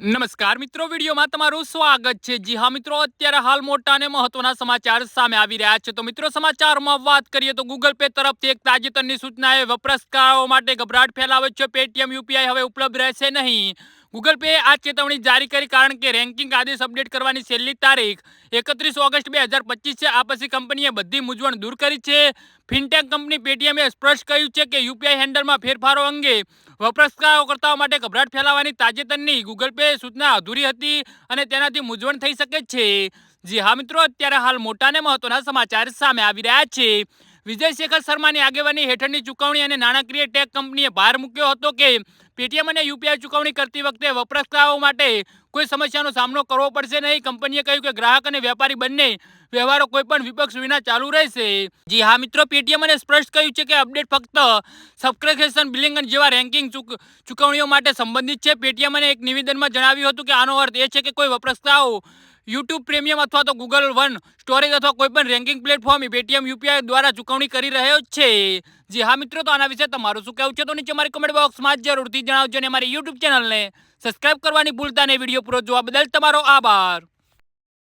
નમસ્કાર મિત્રો, વિડીયોમાં તમારું સ્વાગત છે. જી હા મિત્રો, અત્યારે હાલ મોટા અને મહત્વના સમાચાર સામે આવી રહ્યા છે. તો મિત્રો, સમાચારમાં વાત કરીએ તો ગૂગલ પે તરફથી એક તાજેતરની સૂચનાએ વપરાશકારો માટે ગભરાટ ફેલાવે છે. પેટીએમ યુપીઆઈ હવે ઉપલબ્ધ રહેશે નહીં. ગૂગલ પે આ ચેતવણી જારી કરી કારણ કે રેન્કિંગ આદેશ અપડેટ કરવાની છેલ્લી તારીખ એકત્રીસ ઓગસ્ટ બે હજાર પચીસ છે. આ પછી કંપનીએ બધી મૂંઝવણ દૂર કરી છે. ફિનટેક કંપની પેટીએમે સ્પષ્ટ કહ્યું છે કે યુપીઆઈ હેન્ડલમાં ફેરફારો અંગે વપરાશકર્તાઓ માટે ગભરાટ ફેલાવાની તાજેતરની ગૂગલ પે સૂચના અધૂરી હતી અને તેનાથી મૂંઝવણ થઈ શકે છે. જી હા મિત્રો, અત્યારે હાલ મોટા અને મહત્વના સમાચાર સામે આવી રહ્યા છે. વિજય શેખર શર્માની આગેવાની હેઠળની ચૂકવણી અને નાણાકીય ટેક કંપનીએ ભાર મૂક્યો હતો કે પેટીએમ અને યુપીઆઈ ચૂકવણી કરતી વખતે વપરાશકારો માટે કોઈ સમસ્યાનો સામનો કરવો પડશે નહીં. કંપનીએ કહ્યું કે ગ્રાહક અને વેપારી બંને વ્યવહારો કોઈ પણ વિપક્ષ વિના ચાલુ રહેશે. જી હા મિત્રો, પેટીએમ અને સ્પષ્ટ કહ્યું છે કે અપડેટ ફક્ત સબસ્ક્રિપ્શન બિલિંગ જેવા રેન્કિંગ ચૂકવણીઓ માટે સંબંધિત છે. પેટીએમ અને એક નિવેદનમાં જણાવ્યું હતું કે આનો અર્થ એ છે કે કોઈ વપરાશકર્તાઓ યુટ્યુબ પ્રીમિયમ અથવા તો ગૂગલ વન સ્ટોરેજ અથવા કોઈપણ રેન્કિંગ પ્લેટફોર્મ પેટીએમ યુપીઆઈ દ્વારા ચૂકવણી કરી રહ્યો છે. જી હા મિત્રો, તો આના વિશે તમારું શું કહેવું છે? તો નીચે મારી કમેન્ટ બોક્સમાં જરૂરથી જણાવજો અને મારી યુટ્યુબ ચેનલને સબસ્ક્રાઇબ કરવાની ભૂલતા નહીં. વીડિયો પૂરો જોવા બદલ તમારો આભાર.